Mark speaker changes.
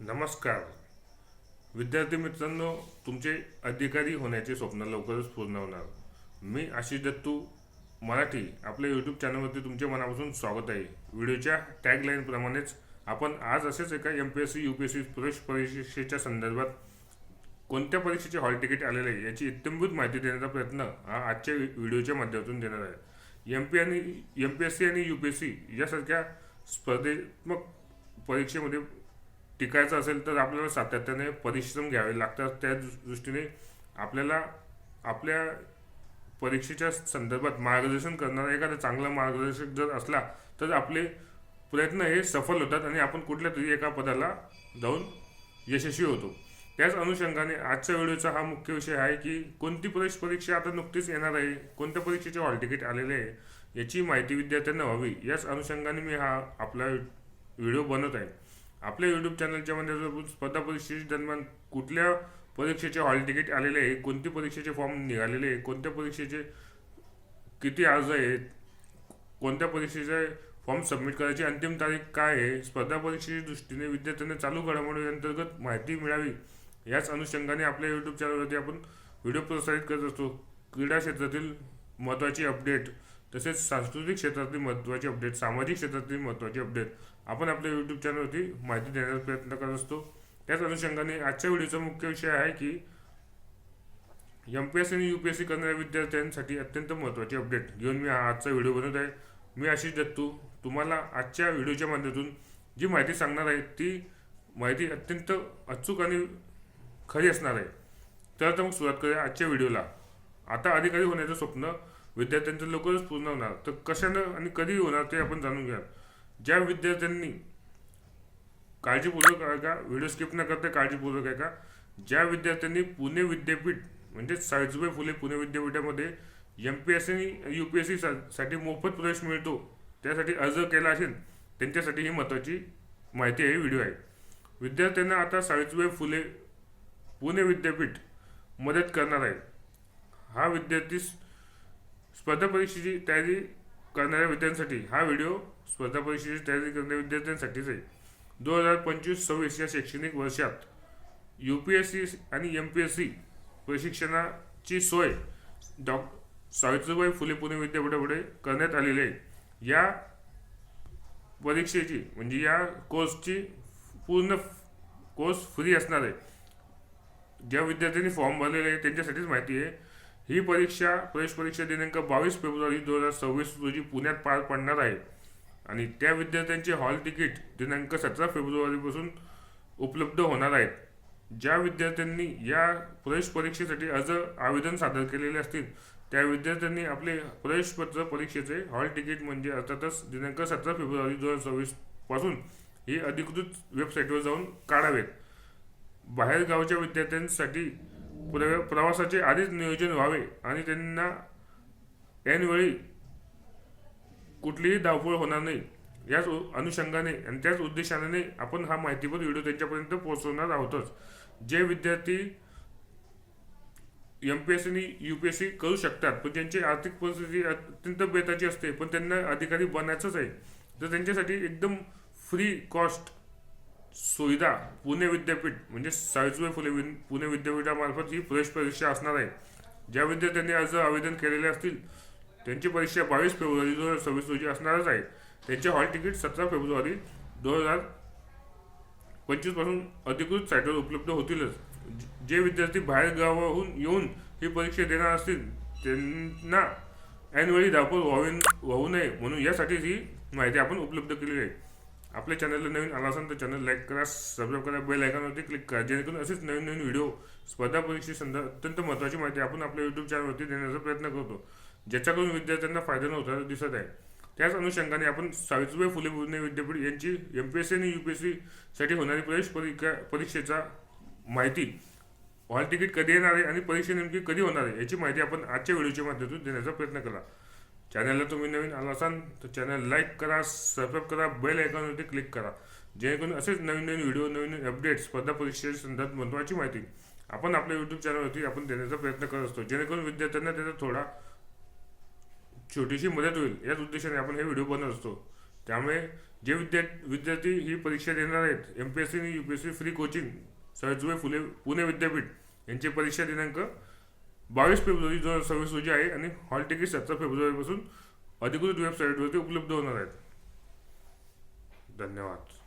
Speaker 1: नमस्कार. विद्यार्थी मित्रांनो तुमचे अधिकारी होण्याचे स्वप्न लवकरच पूर्ण होणार. मी आशिष दत्तू मराठी आपल्या यूट्यूब चॅनलवरती तुमचे मनापासून स्वागत आहे. व्हिडिओच्या टॅगलाईनप्रमाणेच आपण आज असेच एका M P S C U P S C प्रवेश परीक्षेच्या संदर्भात कोणत्या परीक्षेचे हॉल तिकीट आलेले आहे याची इत्यंभूत माहिती देण्याचा प्रयत्न हा आजच्या व्हिडिओच्या माध्यमातून देणार आहे. एम पी आणि एम पी एस सी आणि यू पी एस सी यासारख्या स्पर्धात्मक परीक्षेमध्ये टिकायचं असेल तर आपल्याला सातत्याने परिश्रम घ्यावे लागतात. त्या दृ- दृष्टीने आपल्याला आपल्या परीक्षेच्या संदर्भात मार्गदर्शन करणारा एखादा चांगला मार्गदर्शक जर असला तर आपले प्रयत्न हे सफल होतात आणि आपण कुठल्या तरी एका पदाला जाऊन यशस्वी होतो. त्याच अनुषंगाने आजच्या व्हिडिओचा हा मुख्य विषय आहे की कोणती प्रवेश परीक्षा आता नुकतीच येणार आहे कोणत्या परीक्षेचे हॉल तिकीट आलेले आहे याची माहिती विद्यार्थ्यांना व्हावी. याच अनुषंगाने मी हा आपला व्हिडिओ बनवत आहे. आपल्या यूट्यूब चॅनलच्या मध्ये स्पर्धा परीक्षेच्या दरम्यान कुठल्या परीक्षेचे हॉल तिकीट आलेले आहे कोणती परीक्षेचे फॉर्म निघालेले आहे कोणत्या परीक्षेचे किती अर्ज आहेत कोणत्या परीक्षेचे फॉर्म सबमिट करायची अंतिम तारीख काय आहे स्पर्धा परीक्षेच्या दृष्टीने विद्यार्थ्यांना चालू घडामोडी अंतर्गत माहिती मिळावी याच अनुषंगाने आपल्या यूट्यूब चॅनलवरती आपण व्हिडिओ प्रसारित करत असतो. क्रीडा क्षेत्रातील महत्त्वाची अपडेट तसेच सांस्कृतिक क्षेत्रातील महत्त्वाचे अपडेट सामाजिक क्षेत्रातील महत्त्वाचे अपडेट आपण आपल्या यूट्यूब चॅनलवरती माहिती देण्याचा प्रयत्न करत असतो. त्याच अनुषंगाने आजच्या व्हिडिओचा मुख्य विषय आहे की एम पी एस आणि यू पी एस सी करणाऱ्या विद्यार्थ्यांसाठी अत्यंत महत्त्वाचे अपडेट घेऊन मी हा आजचा व्हिडिओ बनवत आहे. मी आशिष दत्तू. तुम्हाला आजच्या व्हिडिओच्या माध्यमातून जी माहिती सांगणार आहे ती माहिती अत्यंत अचूक आणि खरी असणार आहे. तर मग सुरुवात करूया आजच्या व्हिडिओला. आता अधिकारी होण्याचं स्वप्न विद्यार्थ्यांचं लवकरच पूर्ण होणार. तर कशानं आणि कधी होणार ते आपण जाणून घ्या ज्या विद्यार्थ्यांनी काळजीपूर्वक आहे का व्हिडिओ स्किप न करता काळजीपूर्वक आहे का ज्या विद्यार्थ्यांनी पुणे विद्यापीठ म्हणजे सावित्रीबाई फुले पुणे विद्यापीठामध्ये एम पी एस आणि यू पी एस सी साठी मोफत प्रवेश मिळतो त्यासाठी अर्ज केला असेल त्यांच्यासाठी ही महत्त्वाची माहिती आहे व्हिडिओ आहे. विद्यार्थ्यांना आता सावित्रीबाई फुले पुणे विद्यापीठ मदत करणार आहे. हा विद्यार्थी स्पर्धा परीक्षेची तयारी करणाऱ्या विद्यार्थ्यांसाठी हा व्हिडिओ स्पर्धा परीक्षेची तयारी करणाऱ्या विद्यार्थ्यांसाठीच आहे. दोन हजार पंचवीस सव्वीस या शैक्षणिक वर्षात यू पी एस सी आणि एम पी एस सी प्रशिक्षणाची सोय डॉ सावित्रीबाई फुले पुणे विद्यापीठापुढे करण्यात आलेली आहे. या परीक्षेची म्हणजे या कोर्सची पूर्ण कोर्स फ्री असणार आहे. ज्या विद्यार्थ्यांनी फॉर्म भरलेले आहे त्यांच्यासाठीच माहिती आहे. ही परीक्षा प्रवेश परीक्षा दिनांक बावीस फेब्रुवारी दोन हजार सव्वीस रोजी पुण्यात पार पडणार आहे. आणि त्या विद्यार्थ्यांचे हॉल तिकीट दिनांक सतरा फेब्रुवारीपासून उपलब्ध होणार आहेत. ज्या विद्यार्थ्यांनी या प्रवेश परीक्षेसाठी अर्ज आवेदन सादर केलेले असतील त्या विद्यार्थ्यांनी आपले प्रवेशपत्र परीक्षेचे हॉल तिकीट म्हणजे अर्थातच दिनांक सतरा फेब्रुवारी दोन हजार सव्वीसपासून ही अधिकृत वेबसाईटवर जाऊन काढावेत. बाहेरगावच्या विद्यार्थ्यांसाठी प्र- प्रवासाचे आधीच नियोजन व्हावे आणि त्यांना ऐनवेळी कुठलीही धावपळ होणार नाही. याच अनुषंगाने आणि त्याच उद्देशाने आपण हा माहितीपर व्हिडिओ त्यांच्यापर्यंत पोहोचवणार आहोतच. जे विद्यार्थी एम पी एस आणि यू पी एस सी करू शकतात पण ज्यांची आर्थिक परिस्थिती अत्यंत बेताची असते पण त्यांना अधिकारी बनायचंच आहे. तर त्यांच्यासाठी एकदम फ्री कॉस्ट सुविधा पुणे विद्यापीठ म्हणजे सावित्रीबाई फुले वि पुणे विद्यापीठामार्फत ही प्रवेश परीक्षा असणार आहे. ज्या विद्यार्थ्यांनी अर्ज आवेदन केलेले असतील त्यांची परीक्षा बावीस फेब्रुवारी दोन हजार सव्वीस रोजी असणारच आहे. त्यांचे हॉल तिकीट सतरा फेब्रुवारी दोन हजार पंचवीसपासून अधिकृत साईटवर उपलब्ध होतीलच. जे विद्यार्थी बाहेर गावाहून येऊन ही परीक्षा देणार असतील त्यांना ऐनवेळी धावपळ व्हावी वाहू नये म्हणून यासाठीच ही माहिती आपण उपलब्ध केलेली आहे. आपल्या चॅनलला नवीन आला असेल तर चॅनल लाईक करा सबस्क्राईब करा बेल आयकॉनवरती क्लिक करा जेणेकरून असेच नवीन नवीन व्हिडिओ स्पर्धा परीक्षेसंदर्भात अत्यंत महत्त्वाची माहिती आपण आपल्या यूट्यूब चॅनलवरती देण्याचा प्रयत्न करतो. ज्याच्याकडून विद्यार्थ्यांना फायदा नव्हता दिसत आहे. त्याच अनुषंगाने आपण सावित्रीबाई फुले पुणे विद्यापीठ यांची एम पी एस सी आणि यू पी एस सीसाठी होणारी प्रवेश परीक्षा परीक्षेचा माहिती हॉल तिकीट कधी येणार आहे आणि परीक्षा नेमकी कधी होणार आहे याची माहिती आपण आजच्या व्हिडिओच्या माध्यमातून देण्याचा प्रयत्न केला चॅनलला तुम्ही नवीन आला असाल तर चॅनल लाईक करा सबस्क्राईब करा बेल आयकॉनवरती क्लिक करा. जेणेकरून असेच नवीन नवीन व्हिडिओ नवीन नवीन अपडेट स्पर्धा परीक्षेच्या संदर्भात महत्त्वाची माहिती आपण आपल्या यूट्यूब चॅनलवरती आपण देण्याचा प्रयत्न करत असतो. जेणेकरून विद्यार्थ्यांना त्याचा थोडा छोटीशी मदत होईल. याच उद्देशाने आपण हे व्हिडिओ बनवत असतो. त्यामुळे जे विद्या विद्यार्थी ही परीक्षा देणार आहेत एम पी एस सी आणि U P S C free coaching Savitribai Phule Pune विद्यापीठ यांची परीक्षा दिनांक बावीस फेब्रुवारी दोन हजार सव्वीस रोजी आहे आणि हॉल तिकीट सतरा फेब्रुवारीपासून अधिकृत वेबसाईटवरती उपलब्ध होणार आहेत. धन्यवाद.